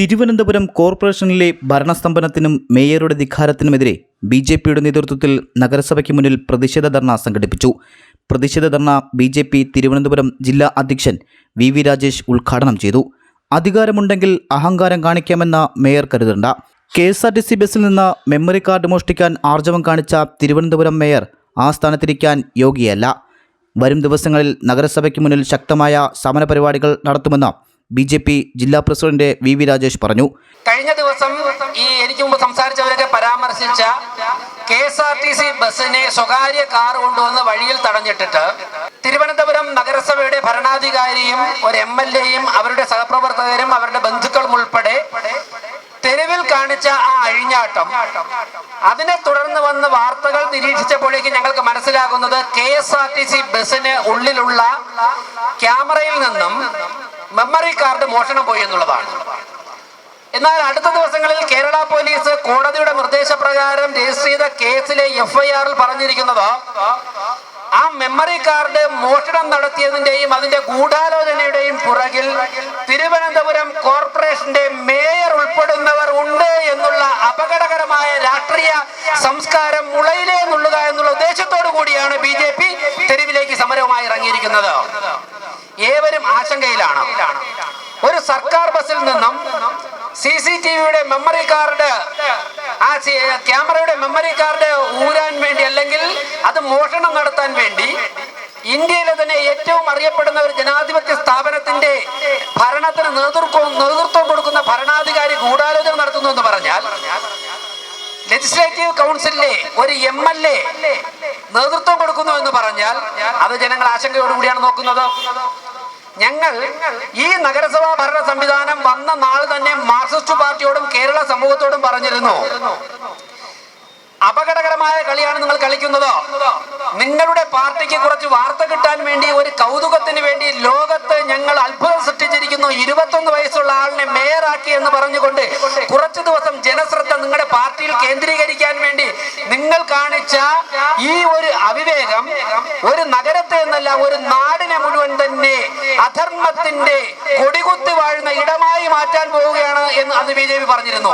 തിരുവനന്തപുരം കോർപ്പറേഷനിലെ ഭരണസ്തംഭനത്തിനും മേയറുടെ ധിഖാരത്തിനുമെതിരെ B J പിയുടെ നേതൃത്വത്തിൽ നഗരസഭയ്ക്ക് മുന്നിൽ പ്രതിഷേധ ധർണ സംഘടിപ്പിച്ചു. പ്രതിഷേധ ധർണ ബി ജെ പി തിരുവനന്തപുരം ജില്ലാ അധ്യക്ഷൻ വി വി രാജേഷ് ഉദ്ഘാടനം ചെയ്തു. അധികാരമുണ്ടെങ്കിൽ അഹങ്കാരം കാണിക്കാമെന്ന മേയർ കരുതണ്ട. K S R T C ബസ്സിൽ നിന്ന് മെമ്മറി കാർഡ് മോഷ്ടിക്കാൻ ആർജവം കാണിച്ച തിരുവനന്തപുരം മേയർ ആ സ്ഥാനത്തിരിക്കാൻ യോഗ്യയല്ല. വരും ദിവസങ്ങളിൽ നഗരസഭയ്ക്ക് മുന്നിൽ ശക്തമായ സമരപരിപാടികൾ നടത്തുമെന്ന് ബി ജെ പി ജില്ലാ പ്രസിഡന്റ് വി വി രാജേഷ് പറഞ്ഞു. കഴിഞ്ഞ ദിവസം ഈ എനിക്ക് മുമ്പ് സംസാരിച്ചവരൊക്കെ പരാമർശിച്ച K S R T C ബസ്സിനെ സ്വകാര്യ കാർ കൊണ്ടുവന്ന് വഴിയിൽ തടഞ്ഞിട്ടിട്ട് തിരുവനന്തപുരം നഗരസഭയുടെ ഭരണാധികാരിയും ഒരു എം എൽ എയും അവരുടെ സഹപ്രവർത്തകരും അവരുടെ ബന്ധുക്കളും ഉൾപ്പെടെ തെരുവിൽ കാണിച്ച ആ അഴിഞ്ഞാട്ടം. അതിനെ തുടർന്ന് വന്ന വാർത്തകൾ നിരീക്ഷിച്ചപ്പോഴേക്ക് ഞങ്ങൾക്ക് മനസ്സിലാകുന്നത് K S R T C ബസ്സിന് ഉള്ളിലുള്ള ക്യാമറയിൽ മെമ്മറി കാർഡ് മോഷണം പോയി എന്നുള്ളതാണ്. എന്നാൽ അടുത്ത ദിവസങ്ങളിൽ കേരള പോലീസ് കോടതിയുടെ നിർദ്ദേശപ്രകാരം രജിസ്റ്റർ ചെയ്ത കേസിലെ എഫ്ഐആറിൽ പറഞ്ഞിരിക്കുന്നത് ആ മെമ്മറി കാർഡ് മോഷണം നടത്തിയതിന്റെയും അതിന്റെ ഗൂഢാലോചനയുടെയും പുറകിൽ തിരുവനന്തപുരം കോർപ്പറേഷന്റെ മേയർ ഉൾപ്പെടുന്നവർ ഉണ്ട് എന്നുള്ള അപകടകരമായ രാഷ്ട്രീയ സംസ്കാരം മുളയിലേ നുള്ളുക എന്നുള്ള ഉദ്ദേശത്തോടു കൂടിയാണ് ബി ജെ പി തെരുവിലേക്ക് സമരവുമായി ഇറങ്ങിയിരിക്കുന്നത്. ഏവരും ആശങ്കയിലാണ്. ഒരു സർക്കാർ ബസ്സിൽ നിന്നും സി സി ടി വിയുടെ മെമ്മറി കാർഡ് ആ ക്യാമറയുടെ മെമ്മറി കാർഡ് ഊരാൻ വേണ്ടി അല്ലെങ്കിൽ അത് മോഷണം നടത്താൻ വേണ്ടി ഇന്ത്യയിലെ തന്നെ ഏറ്റവും അറിയപ്പെടുന്ന ഒരു ജനാധിപത്യ സ്ഥാപനത്തിന്റെ ഭരണത്തിന് നേതൃത്വം നേതൃത്വം കൊടുക്കുന്ന ഭരണാധികാരി ഗൂഢാലോചന നടത്തുന്നു എന്ന് പറഞ്ഞാൽ ലെജിസ്ലേറ്റീവ് കൗൺസിലിലെ ഒരു എം എൽ എ നേതൃത്വം കൊടുക്കുന്നു എന്ന് പറഞ്ഞാൽ അത് ജനങ്ങൾ ആശങ്കയോടുകൂടിയാണ് നോക്കുന്നത്. ഞങ്ങൾ ഈ നഗരസഭാ ഭരണ സംവിധാനം വന്ന നാൾ തന്നെ മാർക്സിസ്റ്റ് പാർട്ടിയോടും കേരള സമൂഹത്തോടും പറഞ്ഞിരുന്നു. അപകടകരമായ കളിയാണ് നിങ്ങൾ കളിക്കുന്നത്. നിങ്ങളുടെ പാർട്ടിക്ക് കുറച്ച് വാർത്ത കിട്ടാൻ വേണ്ടി ഒരു കൗതുകത്തിന് വേണ്ടി ലോകത്ത് ഞങ്ങൾ അത്ഭുതം സൃഷ്ടിച്ചിരിക്കുന്നു. ഇരുപത്തൊന്ന് വയസ്സുള്ള ആളിനെ മേയറാക്കി എന്ന് പറഞ്ഞുകൊണ്ട് കുറച്ച് ദിവസം ജനശ്രദ്ധ നിങ്ങളുടെ പാർട്ടിയിൽ കേന്ദ്രീകരിക്കാൻ വേണ്ടി നിങ്ങൾ കാണിച്ച ഈ ഒരു അവിവേകം ഒരു നഗരത്തെ എന്നല്ല ഒരു നാടിനെ മുഴുവൻ തന്നെ അധർമ്മത്തിന്റെ കൊടികുത്തി വാഴുന്ന ഇടമായി മാറ്റാൻ പോവുകയാണ് എന്ന് അന്ന് ബി ജെ പി പറഞ്ഞിരുന്നു.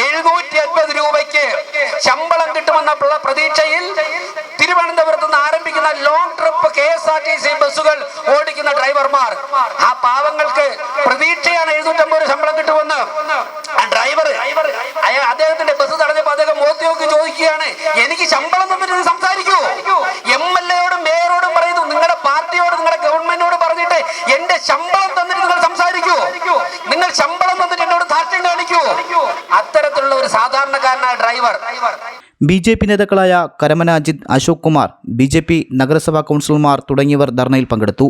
എഴുന്നൂറ്റി അൻപത് രൂപയ്ക്ക് ശമ്പളം കിട്ടുമെന്ന പ്ര- പ്രതീക്ഷയിൽ തിരുവനന്തപുരത്ത് നിന്ന് ആരംഭിക്കുന്ന long trip K S R T C ബസ്സുകൾ ഓടിക്കുന്ന ഡ്രൈവർമാർ. ആ പാവങ്ങൾക്ക് പ്രതീക്ഷയാണ് എഴുന്നൂറ്റമ്പത് ശമ്പളം കിട്ടുമെന്ന്. ഡ്രൈവർ അദ്ദേഹത്തിന്റെ ബസ് തടഞ്ഞപ്പോ അദ്ദേഹം മോത്തി ചോദിക്കുകയാണ് എനിക്ക് ശമ്പളം തന്നിട്ട് ഇത് സംസാരിക്കൂ എം എൽ എയോടും മേയറോടും പറയുന്നു നിങ്ങളുടെ പാർട്ടിയോട് നിങ്ങളുടെ ഗവൺമെന്റിനോട് പറഞ്ഞിട്ട് എന്റെ ശമ്പളം തന്നിട്ട് നിങ്ങൾ സംസാരിക്കൂ. നിങ്ങൾ ശമ്പളം തന്നിട്ട് എന്നോട് ധാർഷ്ട്യം കാണിക്കൂ. അത്തരത്തിലുള്ള ഒരു സാധാരണക്കാരനായ ഡ്രൈവർ. ബി ജെ പി നേതാക്കളായ Karamana Ajith Ashok Kumar B J P നഗരസഭാ കൗൺസിലർമാർ തുടങ്ങിയവർ ധർണയിൽ പങ്കെടുത്തു.